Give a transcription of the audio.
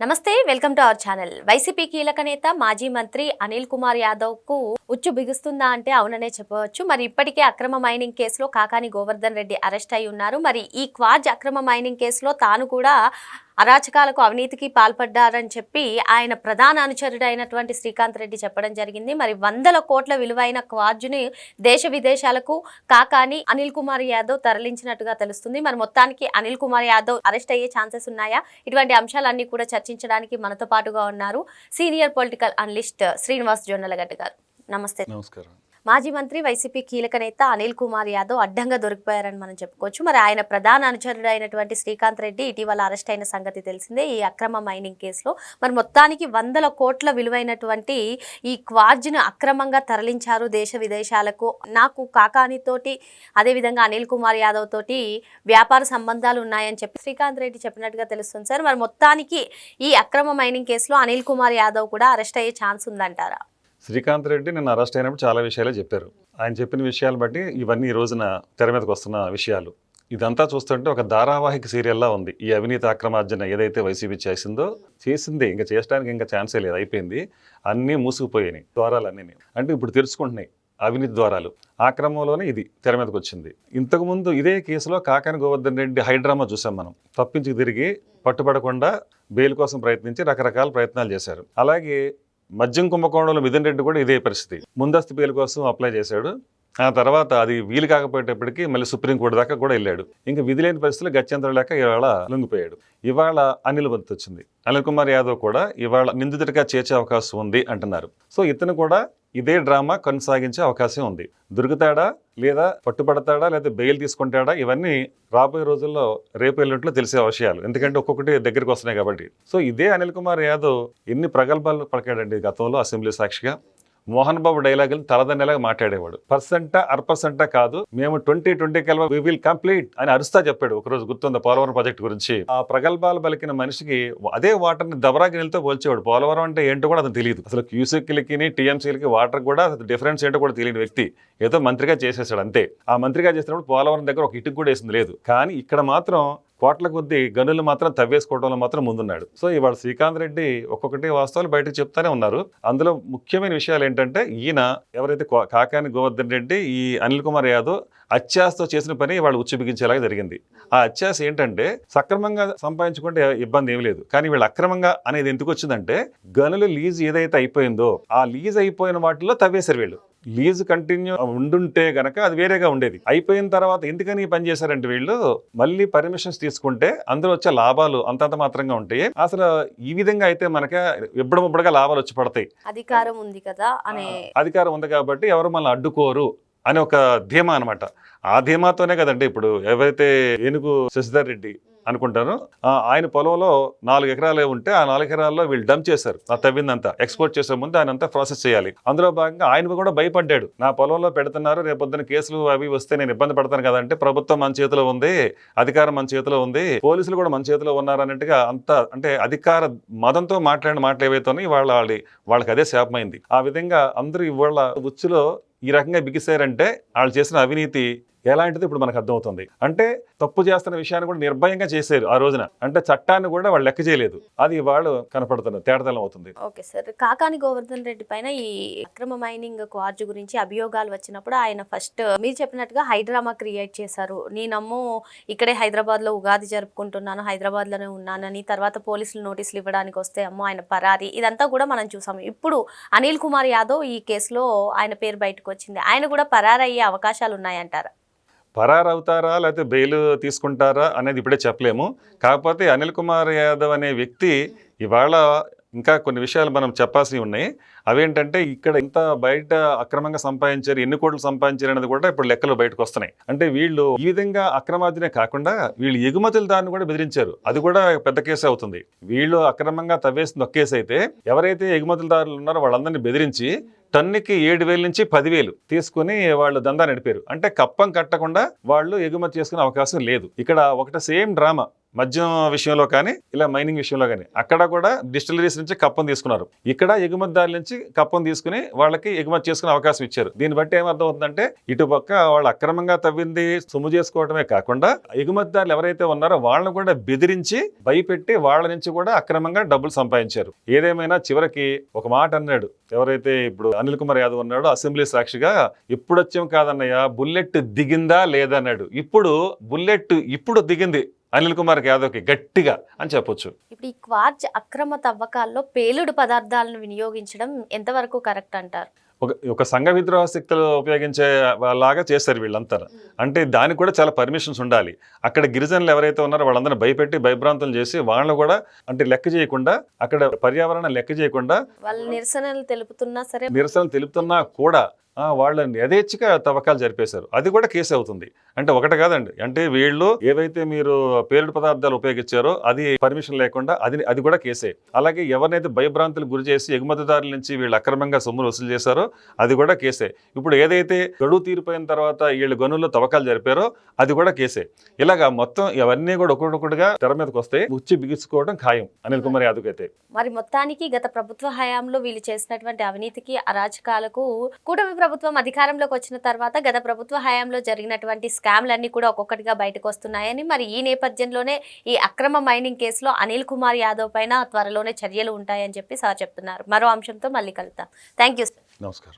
నమస్తే welcome to our channel. YCP కీలక నేత మాజీ మంత్రి అనిల్ కుమార్ యాదవ్కు ఉచ్చు బిగుస్తుందా అంటే అవుననే చెప్పవచ్చు. మరి ఇప్పటికే అక్రమ మైనింగ్ కేసులో కాకాని గోవర్ధన్ రెడ్డి అరెస్ట్ అయి ఉన్నారు. మరి ఈ క్వాజ్ అక్రమ మైనింగ్ కేసులో తాను కూడా అరాచకాలకు అవినీతికి పాల్పడ్డారని చెప్పి ఆయన ప్రధాన అనుచరుడు అయినటువంటి శ్రీకాంత్ రెడ్డి చెప్పడం జరిగింది. మరి వందల కోట్ల విలువైన క్వార్జుని దేశ విదేశాలకు కాకాని అనిల్ కుమార్ యాదవ్ తరలించినట్టుగా తెలుస్తుంది. మరి మొత్తానికి అనిల్ కుమార్ యాదవ్ అరెస్ట్ అయ్యే ఛాన్సెస్ ఉన్నాయా? ఇటువంటి అంశాలన్నీ కూడా చర్చించడానికి మనతో పాటుగా ఉన్నారు senior political analyst Srinivas Jonnalagadda garu. నమస్తే. నమస్కారం. మాజీ మంత్రి వైసీపీ కీలక నేత అనిల్ కుమార్ యాదవ్ అడ్డంగా దొరికిపోయారని మనం చెప్పుకోవచ్చు. మరి ఆయన ప్రధాన అనుచరుడు అయినటువంటి శ్రీకాంత్ రెడ్డి ఇటీవల అరెస్ట్ అయిన సంగతి తెలిసిందే ఈ అక్రమ మైనింగ్ కేసులో. మరి మొత్తానికి వందల కోట్ల విలువైనటువంటి ఈ క్వాజ్ను అక్రమంగా తరలించారు దేశ విదేశాలకు. నాకు కాకానితోటి అదేవిధంగా అనిల్ కుమార్ యాదవ్ తోటి వ్యాపార సంబంధాలు ఉన్నాయని చెప్పి శ్రీకాంత్ రెడ్డి చెప్పినట్టుగా తెలుస్తుంది సార్. మరి మొత్తానికి ఈ అక్రమ మైనింగ్ కేసులో అనిల్ కుమార్ యాదవ్ కూడా అరెస్ట్ అయ్యే ఛాన్స్ ఉందంటారా? శ్రీకాంత్ రెడ్డి నేను అరెస్ట్ అయినప్పుడు చాలా విషయాలే చెప్పారు. ఆయన చెప్పిన విషయాలు బట్టి ఇవన్నీ ఈ రోజున తెర మీదకి వస్తున్న విషయాలు. ఇదంతా చూస్తుంటే ఒక ధారావాహిక సీరియల్లా ఉంది. ఈ అవినీతి అక్రమార్జన ఏదైతే వైసీపీ చేసిందో చేసింది. ఇంకా చేయడానికి ఇంకా ఛాన్సే లేదు. అయిపోయింది. అన్నీ మూసుకుపోయాయి ద్వారాలన్నీ అంటే ఇప్పుడు తెరుచుకుంటున్నాయి అవినీతి ద్వారాలు. ఆ క్రమంలోనే ఇది తెర మీదకి వచ్చింది. ఇంతకుముందు ఇదే కేసులో కాకాని గోవర్ధన్ రెడ్డి హైడ్రామా చూసాం మనం. తప్పించి తిరిగి పట్టుబడకుండా బెయిల్ కోసం ప్రయత్నించి రకరకాల ప్రయత్నాలు చేశారు. అలాగే మద్యం కుంభకోణంలో మిథున్ రెడ్డి కూడా ఇదే పరిస్థితి. ముందస్తు బెయిల్ కోసం అప్లై చేశాడు. ఆ తర్వాత అది వీలు కాకపోయేటప్పటికి మళ్ళీ సుప్రీంకోర్టు దాకా కూడా వెళ్ళాడు. ఇంకా విధి లేని పరిస్థితులు గత్యంతరం లేక ఇవాళ లొంగిపోయాడు. ఇవాళ అనిల్ బంత్ వచ్చింది. అనిల్ కుమార్ యాదవ్ కూడా ఇవాళ నిందితుడిగా చేర్చే అవకాశం ఉంది అంటున్నారు. సో ఇతను కూడా ఇదే డ్రామా కొనసాగించే అవకాశం ఉంది. దొరుకుతాడా? లేదా పట్టుబడతాడా? లేదా బెయిల్ తీసుకుంటాడా? ఇవన్నీ రాబోయే రోజుల్లో రేపు వెళ్ళినట్లు తెలిసే విషయాలు. ఎందుకంటే ఒక్కొక్కటి దగ్గరికి వస్తున్నాయి కాబట్టి. సో ఇదే అనిల్ కుమార్ యాదవ్ ఎన్ని ప్రగల్భాలు పలికాడండి గతంలో అసెంబ్లీ సాక్షిగా? మోహన్ బాబు డైలాగులు తలదన్నేలాగా మాట్లాడేవాడు. పర్సెంటా అర్ పర్సెంటా కాదు మేము ట్వంటీ ట్వంటీ కల్వ వి విల్ కంప్లీట్ అని అరుస్తా చెప్పాడు. ఒకరోజు గుర్తుంది పోలవరం ప్రాజెక్ట్ గురించి? ఆ ప్రగల్భాలు పలికిన మనిషికి అదే వాటర్ని దబరాగిరితో పోల్చేవాడు. పోలవరం అంటే ఏంటో కూడా అతను తెలియదు. అసలు క్యూసెక్లకి టీఎంసీలకి వాటర్ కూడా డిఫరెన్స్ ఏంటో కూడా తెలియని వ్యక్తి. ఏదో మంత్రిగా చేసేసాడు అంతే. ఆ మంత్రిగా చేసినప్పుడు పోలవరం దగ్గర ఒక ఇటుకు కూడా వేసింది లేదు. కానీ ఇక్కడ మాత్రం కోట్ల కొద్దీ గనులు మాత్రం తవ్వేసుకోవడంలో మాత్రం ముందున్నాడు. సో ఇవాళ శ్రీకాంత్ రెడ్డి ఒక్కొక్కటి వాస్తవాలు బయటకు చెప్తానే ఉన్నారు. అందులో ముఖ్యమైన విషయాలు ఏంటంటే ఈయన ఎవరైతే కాకాని గోవర్ధన్ రెడ్డి ఈ అనిల్ కుమార్ యాదవ్ అత్యాసతో చేసిన పని వాళ్ళు ఉచ్చిబిగించేలాగా జరిగింది. ఆ అత్యాస ఏంటంటే సక్రమంగా సంపాదించుకుంటే ఇబ్బంది ఏం లేదు. కానీ వీళ్ళు అక్రమంగా అనేది ఎందుకు వచ్చిందంటే గనులు లీజ్ ఏదైతే అయిపోయిందో ఆ లీజ్ అయిపోయిన వాటిలో తవ్వేశారు వీళ్ళు. లీజ్ కంటిన్యూ ఉండుంటే గనక అది వేరేగా ఉండేది. అయిపోయిన తర్వాత ఎందుకని పని చేశారంటే వీళ్ళు మళ్ళీ పర్మిషన్స్ తీసుకుంటే అందులో వచ్చే లాభాలు అంతంత మాత్రంగా ఉంటాయి. అసలు ఈ విధంగా అయితే మనకి ఇబ్బడముబ్బడగా లాభాలు వచ్చి పడతాయి. అధికారం ఉంది కదా అనే అధికారం ఉంది కాబట్టి ఎవరు మనల్ని అడ్డుకోరు అని ఒక ధీమా అనమాట ఆ ధీమాతోనే కదండి ఇప్పుడు ఎవరైతే ఏనుగు శశిధర్ రెడ్డి అనుకుంటాను. ఆయన పొలంలో నాలుగు ఎకరాలే ఉంటే ఆ నాలుగు ఎకరాల్లో వీళ్ళు డంప్ చేశారు. ఆ తవ్విందంతా ఎక్స్పోర్ట్ చేసే ముందు ఆయన అంతా ప్రాసెస్ చేయాలి. అందులో భాగంగా ఆయన కూడా భయపడ్డాడు. నా పొలంలో పెడుతున్నారు రేపొద్దున కేసులు అవి వస్తే నేను ఇబ్బంది పడతాను కదంటే ప్రభుత్వం మన చేతిలో ఉంది అధికారం మన చేతిలో ఉంది పోలీసులు కూడా మన చేతిలో ఉన్నారు అన్నట్టుగా అంత అంటే అధికార మదంతో మాట్లాడిన మాటలు ఏవైతే వాళ్ళ వాళ్ళ- వాళ్ళకి అదే శాపమైంది. ఆ విధంగా అందరూ ఇవాళ ఉచ్చులో ఈ రకంగా బిగిసారంటే వాళ్ళు చేసిన అవినీతి ఎలాంటిది ఇప్పుడు మనకు అర్థమవుతుంది? అంటే తప్పు చేస్తున్న విషయాన్ని కూడా నిర్భయంగా చేశారు ఆ రోజున. అంటే చట్టాన్ని కూడా వాళ్ళు లెక్క చేయలేదు. అది వాళ్ళు కనపడుతున్న తేడతలం అవుతుంది. Okay sir. కాకాని గోవర్ధన్ రెడ్డి పైన ఈ అక్రమ మైనింగ్ క్వార్జ్ గురించి అభియోగాలు వచ్చినప్పుడు ఆయన ఫస్ట్ మీరు చెప్పినట్టుగా హైడ్రామా క్రియేట్ చేశారు. నేనమ్మో ఇక్కడే హైదరాబాద్లో ఉగాది జరుపుకుంటున్నాను హైదరాబాద్లోనే ఉన్నానని తర్వాత పోలీసులు నోటీసులు ఇవ్వడానికి వస్తే అమ్మో ఆయన పరారి. ఇదంతా కూడా మనం చూసాము. ఇప్పుడు అనిల్ కుమార్ యాదవ్ ఈ కేసులో ఆయన పేరు బయటకు వచ్చింది. ఆయన కూడా పరారయ్యే అవకాశాలు ఉన్నాయంటారా? పరారవుతారా? లేకపోతే బెయిల్ తీసుకుంటారా? అనేది ఇప్పుడే చెప్పలేము. కాకపోతే అనిల్ కుమార్ యాదవ్ అనే వ్యక్తి ఇవాళ ఇంకా కొన్ని విషయాలు మనం చెప్పాల్సి ఉన్నాయి. అవేంటంటే ఇక్కడ ఇంత బయట అక్రమంగా సంపాదించారు ఎన్ని కోట్లు సంపాదించారు అనేది కూడా ఇప్పుడు లెక్కలు బయటకు వస్తున్నాయి. అంటే వీళ్ళు ఈ విధంగా అక్రమార్జనే కాకుండా వీళ్ళు ఎగుమతుల దాన్ని కూడా బెదిరించారు. అది కూడా పెద్ద కేసు అవుతుంది. వీళ్ళు అక్రమంగా తవ్వేసింది ఒక కేసు అయితే ఎవరైతే ఎగుమతులదారులు ఉన్నారో వాళ్ళందరినీ బెదిరించి టన్నుకి ఏడు వేల నుంచి పదివేలు తీసుకుని వాళ్ళు దందా నడిపారు. అంటే కప్పం కట్టకుండా వాళ్ళు ఎగుమతి చేసుకునే అవకాశం లేదు. ఇక్కడ ఒకటి సేమ్ డ్రామా. మద్యం విషయంలో కానీ ఇలా మైనింగ్ విషయంలో కానీ అక్కడ కూడా డిస్టిలరీస్ నుంచి కప్పం తీసుకున్నారు. ఇక్కడ ఎగుమతిదారుల నుంచి కప్పం తీసుకుని వాళ్ళకి ఎగుమతి చేసుకునే అవకాశం ఇచ్చారు. దీన్ని బట్టి ఏమర్థం అవుతుందంటే ఇటుపక్క వాళ్ళు అక్రమంగా తవ్వింది సొమ్ము చేసుకోవడమే కాకుండా ఎగుమతిదారులు ఎవరైతే ఉన్నారో వాళ్ళని కూడా బెదిరించి భయపెట్టి వాళ్ళ నుంచి కూడా అక్రమంగా డబ్బులు సంపాదించారు. ఏదేమైనా చివరికి ఒక మాట అన్నాడు. ఎవరైతే ఇప్పుడు అనిల్ కుమార్ యాదవ్ ఉన్నాడో అసెంబ్లీ సాక్షిగా ఇప్పుడు వచ్చాం కాదన్నయ్య? బుల్లెట్ దిగిందా లేదన్నాడు ఇప్పుడు బుల్లెట్ ఇప్పుడు దిగింది. అనిల్ కుమార్ యాదవ్కి గట్టిగా అని చెప్పొచ్చు. ఇప్పుడు ఈ క్వార్జ్ అక్రమ తవ్వకాల్లో పేలుడు పదార్థాలను వినియోగించడం ఎంతవరకు కరెక్ట్ అంటారు? ఒక ఒక సంఘ విద్రోహ శక్తులు ఉపయోగించే లాగా చేశారు వీళ్ళంతా. అంటే దానికి కూడా చాలా పర్మిషన్స్ ఉండాలి. అక్కడ గిరిజనులు ఎవరైతే ఉన్నారో వాళ్ళందరినీ భయపెట్టి భయభ్రాంతులు చేసి వాళ్ళని కూడా అంటే లెక్క చేయకుండా అక్కడ పర్యావరణం లెక్క చేయకుండా వాళ్ళ నిరసనలు తెలుపుతున్నా సరే నిరసనలు తెలుపుతున్నా కూడా వాళ్ళని యథేచ్ఛగా తవ్వకాలు జరిపేశారు. అది కూడా కేసు అవుతుంది. అంటే ఒకటి కాదండి. అంటే వీళ్ళు ఏవైతే మీరు పేలుడు పదార్థాలు ఉపయోగించారో అది పర్మిషన్ లేకుండా అది అది కూడా కేసే. అలాగే ఎవరినైతే భయభ్రాంతులు గురి చేసి ఎగుమతిదారుల నుంచి వీళ్ళు అక్రమంగా సొమ్ములు వసూలు చేశారో అది కూడా కేసే. ఇప్పుడు ఏదైతే గడువు తీరిపోయిన తర్వాత వీళ్ళు గనుల్లో తవ్వకాలు జరిపారో అది కూడా కేసే. ఇలాగా మొత్తం ఇవన్నీ కూడా ఒకటొకటిగా తెర మీదకి వస్తే ఉచ్చి బిగించుకోవడం ఖాయం అనిల్ కుమార్ యాదవ్ అయితే. మరి మొత్తానికి గత ప్రభుత్వ హయాంలో వీళ్ళు చేసినటువంటి అవినీతికి అరాచకాలకు కూటమి ప్రభుత్వం అధికారంలోకి వచ్చిన తర్వాత గత ప్రభుత్వ హయాంలో జరిగినటువంటి స్కామ్లన్నీ కూడా ఒక్కొక్కటిగా బయటకు వస్తున్నాయని మరి ఈ నేపథ్యంలోనే ఈ అక్రమ మైనింగ్ కేసులో అనిల్ కుమార్ యాదవ్ పైన త్వరలోనే చర్యలు ఉంటాయని చెప్పి సార్ చెప్తున్నారు. మరో అంశంతో మళ్ళీ కలుద్దాం. థ్యాంక్ యూ నమస్కారం.